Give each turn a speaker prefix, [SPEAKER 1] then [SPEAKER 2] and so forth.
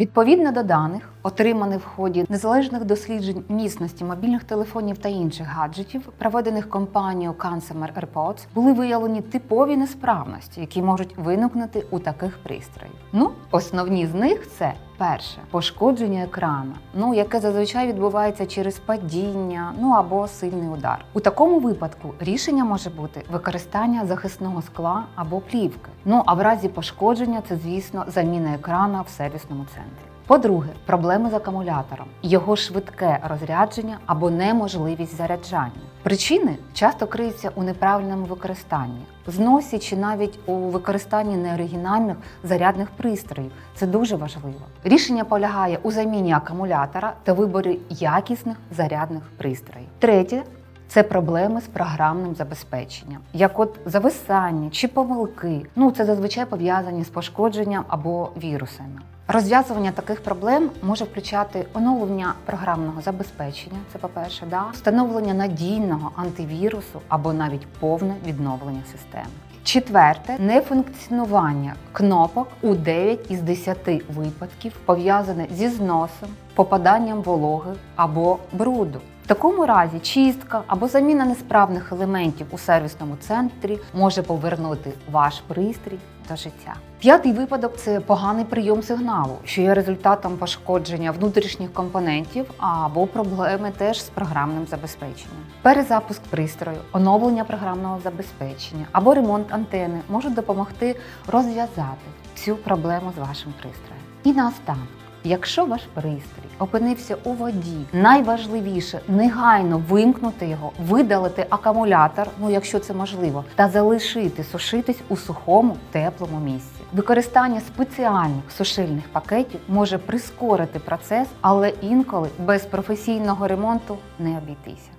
[SPEAKER 1] Відповідно до даних, отриманих в ході незалежних досліджень міцності мобільних телефонів та інших гаджетів, проведених компанією Consumer Reports, були виявлені типові несправності, які можуть виникнути у таких пристроїв. Ну, основні з них це перше пошкодження екрана, ну яке зазвичай відбувається через падіння, ну або сильний удар. У такому випадку рішення може бути використання захисного скла або плівки. Ну а в разі пошкодження це, звісно, заміна екрана в сервісному центрі. По-друге, проблеми з акумулятором, його швидке розрядження або неможливість заряджання. Причини часто криються у неправильному використанні, зносі чи навіть у використанні неоригінальних зарядних пристроїв. Це дуже важливо. Рішення полягає у заміні акумулятора та виборі якісних зарядних пристроїв. Третє це проблеми з програмним забезпеченням, як от зависання чи помилки. Ну це зазвичай пов'язані з пошкодженням або вірусами. Розв'язування таких проблем може включати оновлення програмного забезпечення, це по-перше, да? встановлення надійного антивірусу або навіть повне відновлення системи. Четверте нефункціонування кнопок у 9 із 10 випадків пов'язане зі зносом, попаданням вологи або бруду. В такому разі чистка або заміна несправних елементів у сервісному центрі може повернути ваш пристрій до життя. П'ятий випадок це поганий прийом сигналу, що є результатом пошкодження внутрішніх компонентів або проблеми теж з програмним забезпеченням. Перезапуск пристрою, оновлення програмного забезпечення або ремонт антени можуть допомогти розв'язати цю проблему з вашим пристроєм. І наостанок. Якщо ваш пристрій опинився у воді, найважливіше негайно вимкнути його, видалити акумулятор, ну якщо це можливо, та залишити сушитись у сухому теплому місці. Використання спеціальних сушильних пакетів може прискорити процес, але інколи без професійного ремонту не обійтися.